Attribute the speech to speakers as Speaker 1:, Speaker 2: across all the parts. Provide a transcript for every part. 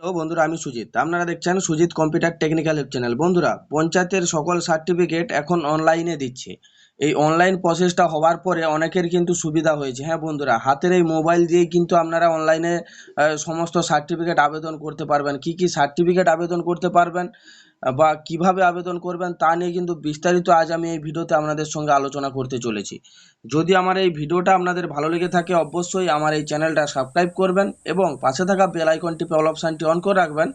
Speaker 1: Hello বন্ধুরা, আমি সুজিত। আপনারা দেখছেন সুজিত কম্পিউটার টেকনিক্যাল চ্যানেল। বন্ধুরা, পঞ্চায়েতের সকল সার্টিফিকেট এখন অনলাইনে দিচ্ছে। এই অনলাইন প্রসেসটা হওয়ার পরে অনেকের কিন্তু সুবিধা হয়েছে। হ্যাঁ বন্ধুরা, হাতের এই মোবাইল দিয়েই কিন্তু আপনারা অনলাইনে সমস্ত সার্টিফিকেট আবেদন করতে পারবেন। কি কি সার্টিফিকেট আবেদন করতে পারবেন বা কীভাবে আবেদন করবেন তা নিয়ে কিন্তু বিস্তারিত আজ আমি এই ভিডিওতে আপনাদের সঙ্গে আলোচনা করতে চলেছি। যদি আমার এই ভিডিওটা আপনাদের ভালো লেগে থাকে, অবশ্যই আমার এই চ্যানেলটা সাবস্ক্রাইব করবেন এবং পাশে থাকা বেল আইকনটি অল অপশানটি অন করে রাখবেন,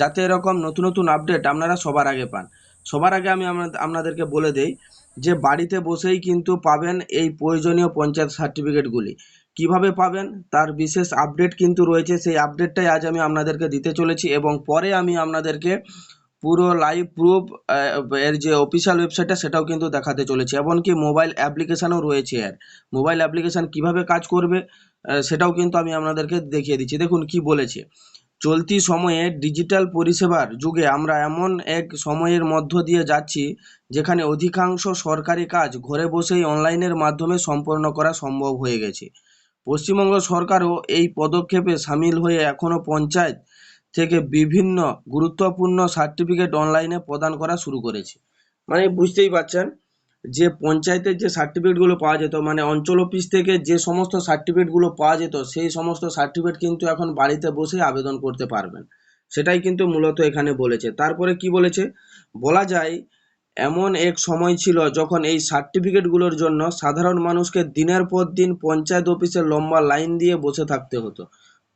Speaker 1: যাতে এরকম নতুন নতুন আপডেট আপনারা সবার আগে পান। সবার আগে আমি, আপনাদেরকে বলে দেই যে বাড়িতে বসেই কিন্তু পাবেন এই প্রয়োজনীয় পঞ্চায়েত সার্টিফিকেটগুলি। কীভাবে পাবেন? তার বিশেষ আপডেট কিন্তু রয়েছে। সেই আপডেটটাই আজ আমি আপনাদেরকে দিতে চলেছি এবং পরে আমি আপনাদেরকে পুরো লাইভ প্রুফ এর যে অফিসিয়াল ওয়েবসাইটটা সেটাও কিন্তু দেখাতে চলেছে। এমনকি মোবাইল অ্যাপ্লিকেশানও রয়েছে এর। মোবাইল অ্যাপ্লিকেশান কীভাবে কাজ করবে সেটাও কিন্তু আমি আপনাদেরকে দেখিয়ে দিচ্ছি। দেখুন কি বলেছে। চলতি সময়ে ডিজিটাল পরিষেবার যুগে আমরা এমন এক সময়ের মধ্য দিয়ে যাচ্ছি, যেখানে অধিকাংশ সরকারি কাজ ঘরে বসেই অনলাইনের মাধ্যমে সম্পন্ন করা সম্ভব হয়ে গেছে। পশ্চিমবঙ্গ সরকারও এই পদক্ষেপে সামিল হয়ে এখনও পঞ্চায়েত থেকে বিভিন্ন গুরুত্বপূর্ণ সার্টিফিকেট অনলাইনে প্রদান করা শুরু করেছে। মানে বুঝতেই পারছেন যে পঞ্চায়েতের যে সার্টিফিকেটগুলো পাওয়া যেত মানে অঞ্চল অফিস থেকে যে সমস্ত সার্টিফিকেটগুলো পাওয়া যেত, সেই সমস্ত সার্টিফিকেট কিন্তু এখন বাড়িতে বসে আবেদন করতে পারবেন। সেটাই কিন্তু মূলত এখানে বলেছে। তারপরে কি বলেছে? বলা যায়, এমন এক সময় ছিল যখন এই সার্টিফিকেটগুলোর জন্য সাধারণ মানুষকে দিনের পর দিন পঞ্চায়েত অফিসে লম্বা লাইন দিয়ে বসে থাকতে হতো।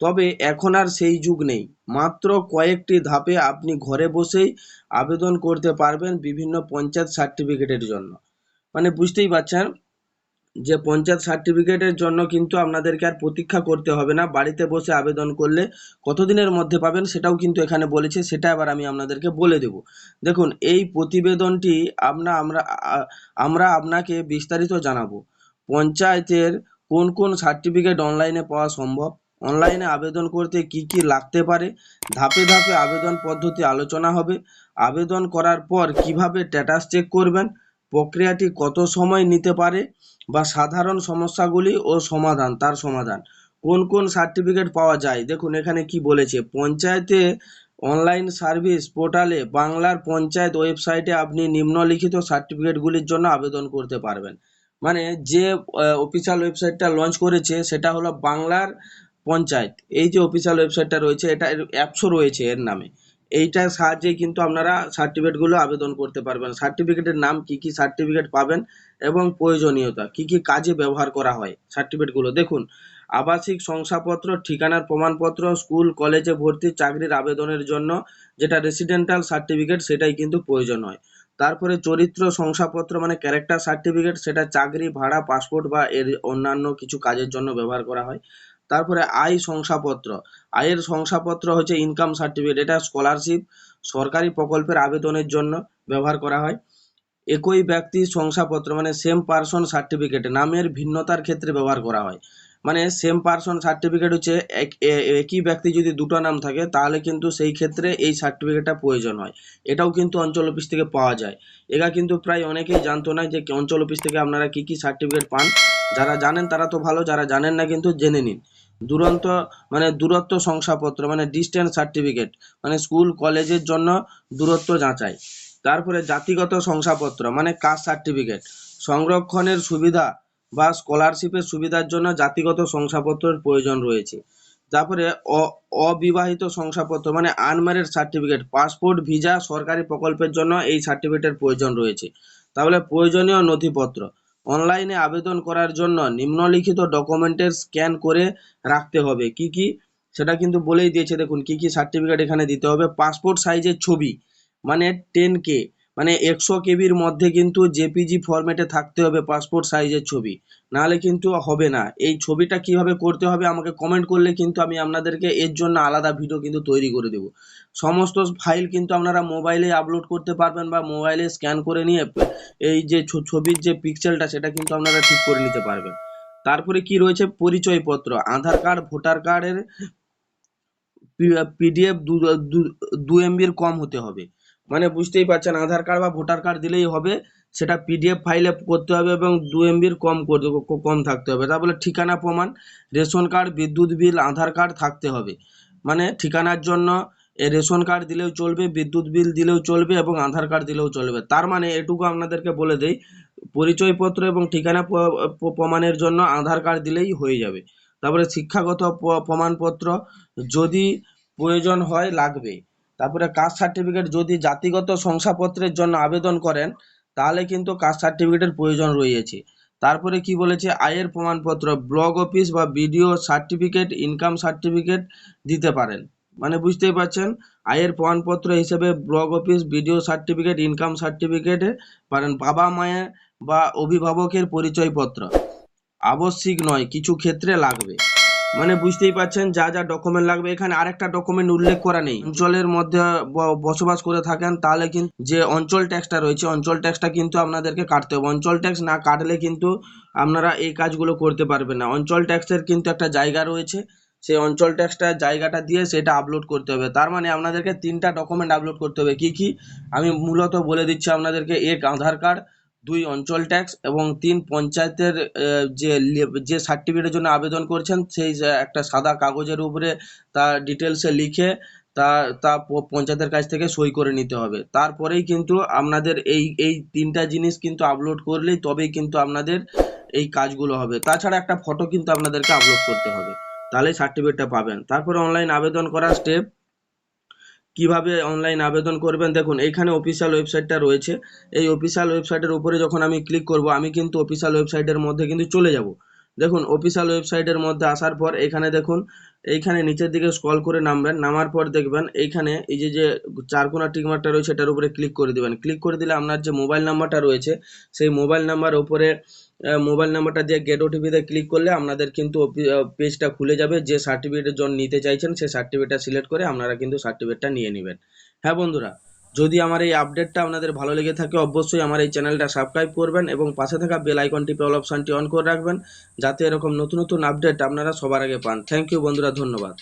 Speaker 1: তবে এখন আর সেই যুগ নেই। মাত্র কয়েকটি ধাপে আপনি ঘরে বসেই আবেদন করতে পারবেন বিভিন্ন পঞ্চায়েত সার্টিফিকেটের জন্য। মানে বুঝতেই পারছেন যে পঞ্চায়েত সার্টিফিকেটের জন্য কিন্তু আপনাদেরকে আর প্রতীক্ষা করতে হবে না। বাড়িতে বসে আবেদন করলে কতদিনের মধ্যে পাবেন সেটাও কিন্তু এখানে বলেছে, সেটা আবার আমি আপনাদেরকে বলে দেব। দেখুন, এই প্রতিবেদনটি আপনা, আমরা আমরা আপনাকে বিস্তারিত জানাব। পঞ্চায়েতের কোন কোন সার্টিফিকেট অনলাইনে পাওয়া সম্ভব? অনলাইনে আবেদন করতে কি কি লাগতে পারে? ধাপে ধাপে আবেদন পদ্ধতি আলোচনা হবে। আবেদন করার পর কীভাবে স্ট্যাটাস চেক করবেন? প্রক্রিয়াটি কত সময় নিতে পারে বা সাধারণ সমস্যাগুলি ও সমাধান, তার সমাধান? কোন কোন সার্টিফিকেট পাওয়া যায়? দেখুন, এখানে কি বলেছে, পঞ্চায়েতে অনলাইন সার্ভিস পোর্টালে বাংলার পঞ্চায়েত ওয়েবসাইটে আপনি নিম্নলিখিত সার্টিফিকেটগুলির জন্য আবেদন করতে পারবেন। মানে যে অফিসিয়াল ওয়েবসাইটটা লঞ্চ করেছে, সেটা হলো বাংলার পঞ্চায়েত। এই যে অফিসিয়াল ওয়েবসাইটটা রয়েছে, এটা অ্যাপসও রয়েছে এর নামে। এইটার সাহায্যে কিন্তু আপনারা সার্টিফিকেটগুলো আবেদন করতে পারবেন। সার্টিফিকেটের নাম কি কি সার্টিফিকেট পাবেন এবং প্রয়োজনীয়তা, কি কি কাজে ব্যবহার করা হয় সার্টিফিকেটগুলো দেখুন, আবাসিক শংসাপত্র, ঠিকানার প্রমাণপত্র, স্কুল, কলেজে ভর্তি চাকরির আবেদনের জন্য যেটা রেসিডেন্টাল সার্টিফিকেট সেটাই কিন্তু প্রয়োজন হয়। তারপরে চরিত্র শংসাপত্র মানে ক্যারেক্টার সার্টিফিকেট সেটা চাকরি, ভাড়া পাসপোর্ট বা এর অন্যান্য কিছু কাজের জন্য ব্যবহার করা হয়। তারপরে আয় শংসাপত্র। আয়ের শংসাপত্র হচ্ছে ইনকাম সার্টিফিকেট এটা স্কলারশিপ সরকারি প্রকল্পের আবেদনের জন্য ব্যবহার করা হয়। একই ব্যক্তি শংসাপত্র মানে সেম পারসন সার্টিফিকেট নামের ভিন্নতার ক্ষেত্রে ব্যবহার করা হয়। মানে সেম পারসন সার্টিফিকেট হচ্ছে একই ব্যক্তি যদি দুটো নাম থাকে, তাহলে কিন্তু সেই ক্ষেত্রে এই সার্টিফিকেটটা প্রয়োজন হয়। এটাও কিন্তু অঞ্চল অফিস থেকে পাওয়া যায়। এটা কিন্তু প্রায় অনেকেই জানতো না যে অঞ্চল অফিস থেকে আপনারা কি কি সার্টিফিকেট পান। যারা জানেন তারা তো ভালো, যারা জানেন না কিন্তু জেনে নিন। দুরন্ত মানে দূরত্ব শংসাপত্র মানে ডিস্টেন্স সার্টিফিকেট মানে স্কুল কলেজের জন্য দূরত্ব যাচাই। তারপরে জাতিগত শংসাপত্র মানে কাস্ট সার্টিফিকেট সংরক্ষণের সুবিধা বা স্কলারশিপের সুবিধার জন্য জাতিগত শংসাপত্রের প্রয়োজন রয়েছে। তারপরে অবিবাহিত শংসাপত্র মানে আনম্যারিড সার্টিফিকেট পাসপোর্ট ভিসা সরকারি প্রকল্পের জন্য এই সার্টিফিকেটের প্রয়োজন রয়েছে। তাহলে প্রয়োজনীয় নথিপত্র অনলাইনে আবেদন করার জন্য নিম্নলিখিত ডকুমেন্টের স্ক্যান করে রাখতে হবে। কি কি? সেটা কিন্তু বলেই দিয়েছে। দেখুন, কি কি সার্টিফিকেট এখানে দিতে হবে? পাসপোর্ট সাইজের ছবি মানে টেন কে মানে একশো কেবির মধ্যে কিন্তু জেপিজি ফরম্যাটে থাকতে হবে পাসপোর্ট সাইজের ছবি। নাহলে কিন্তু হবে না। এই ছবিটা কীভাবে করতে হবে আমাকে কমেন্ট করলে কিন্তু আমি আপনাদেরকে এর জন্য আলাদা ভিডিও কিন্তু তৈরি করে দেবো। সমস্ত ফাইল কিন্তু আপনারা মোবাইলে আপলোড করতে পারবেন বা মোবাইলে স্ক্যান করে নিয়ে এই যে ছবির যে পিকচারটা সেটা কিন্তু আপনারা ঠিক করে নিতে পারবেন। তারপরে কি রয়েছে? পরিচয়পত্র। আধার কার্ড, ভোটার কার্ডের পিডিএফ দু এমবির কম হতে হবে। মানে বুঝতেই পারছেন, আধার কার্ড বা ভোটার কার্ড দিলেই হবে, সেটা পিডিএফ ফাইলে করতে হবে এবং দু এমবির কম করতে কম থাকতে হবে। তারপরে ঠিকানা প্রমাণ, রেশন কার্ড, বিদ্যুৎ বিল, আধার কার্ড থাকতে হবে। মানে ঠিকানার জন্য রেশন কার্ড দিলেও চলবে, বিদ্যুৎ বিল দিলেও চলবে এবং আধার কার্ড দিলেও চলবে। তার মানে এটুকু আপনাদেরকে বলে দেই, পরিচয়পত্র এবং ঠিকানা প্রমাণের জন্য আধার কার্ড দিলেই হয়ে যাবে। তারপরে শিক্ষাগত প্রমাণপত্র যদি প্রয়োজন হয়, লাগবে। তারপরে কাস্ট সার্টিফিকেট যদি জাতিগত শংসাপত্রের জন্য আবেদন করেন, তাহলে কিন্তু কাস্ট সার্টিফিকেটের প্রয়োজন রয়েছে। তারপরে কি বলেছে? আয়ের প্রমাণপত্র ব্লক অফিস বা বিডিও সার্টিফিকেট, ইনকাম সার্টিফিকেট দিতে পারেন। মানে বুঝতেই পারছেন? আয়ের প্রমাণপত্র হিসেবে block office BDO certificate, income সার্টিফিকেটে পারেন বাবা মায়ের বা অভিভাবকের পরিচয়পত্র। আবশ্যিক নয়, কিছু ক্ষেত্রে লাগবে। মানে বুঝতেই পারছেন, যা যা ডকুমেন্ট লাগবে। এখানে আরেকটা ডকুমেন্ট উল্লেখ করা নেই। অঞ্চলের মধ্যে বসবাস করে থাকেন, তাহলে কিন্তু যে অঞ্চল ট্যাক্সটা রয়েছে, অঞ্চল ট্যাক্সটা কিন্তু আপনাদেরকে কাটতে হবে। অঞ্চল ট্যাক্স না কাটলে কিন্তু আপনারা এই কাজগুলো করতে পারবেন না। অঞ্চল ট্যাক্সের কিন্তু একটা জায়গা রয়েছে। সেই অঞ্চল ট্যাক্সটা জায়গাটা দিয়ে সেটা আপলোড করতে হবে। তার মানে আপনাদেরকে তিনটা ডকুমেন্ট আপলোড করতে হবে। কি কি? আমি মূলত বলে দিচ্ছি আপনাদেরকে, এক আধার কার্ড দুই অঞ্চল ট্যাক্স এবং তিন পঞ্চায়েতের যে যে সার্টিফিকেটের জন্য আবেদন করছেন, সেই একটা সাদা কাগজের উপরে তার ডিটেলসে লিখে তা তা পঞ্চায়েতের কাছ থেকে সই করে নিতে হবে। তারপরেই কিন্তু আপনাদের এই এই তিনটা জিনিস কিন্তু আপলোড করলেই তবেই কিন্তু আপনাদের এই কাজগুলো হবে। তাছাড়া একটা ফটো কিন্তু আপনাদেরকে আপলোড করতে হবে। তাহলেই সার্টিফিকেটটা পাবেন। তারপরে অনলাইন আবেদন করার স্টেপ কীভাবে অনলাইন আবেদন করবেন? দেখুন, এখানে অফিসিয়াল ওয়েবসাইটটা রয়েছে। এই অফিসিয়াল ওয়েবসাইটের উপরে যখন আমি ক্লিক করব, আমি কিন্তু অফিসিয়াল ওয়েবসাইটের মধ্যে কিন্তু চলে যাব। দেখুন অফিসিয়াল ওয়েবসাইটের মধ্যে আসার পর এখানে দেখুন, এইখানে নিচের দিকে স্ক্রল করে নামবেন, নামার পর দেখবেন এইখানে এই যে যে চারকোনা টিকমার্কটা রয়েছে এটার উপরে ক্লিক করে দিবেন। ক্লিক করে দিলে আপনার যে মোবাইল নাম্বারটা রয়েছে, সেই মোবাইল নাম্বার উপরে মোবাইল নাম্বারটা দিয়ে গেট ওটিপিতে ক্লিক করলে আপনাদের কিন্তু পেজটা খুলে যাবে। যে সার্টিফিকেটের জন্য নিতে চাইছেন, সেই সার্টিফিকেটটা সিলেক্ট করে আপনারা কিন্তু সার্টিফিকেটটা নিয়ে নেবেন। হ্যাঁ বন্ধুরা যদি আমার এই আপডেটটা আপনাদের ভালো লেগে থাকে, অবশ্যই আমার এই চ্যানেলটা সাবস্ক্রাইব করবেন এবং পাশে থাকা বেল আইকনটি টিপে অল অপশানটি অন করে রাখবেন, যাতে এরকম নতুন নতুন আপডেট আপনারা সবার আগে পান। থ্যাংক ইউ বন্ধুরা, ধন্যবাদ।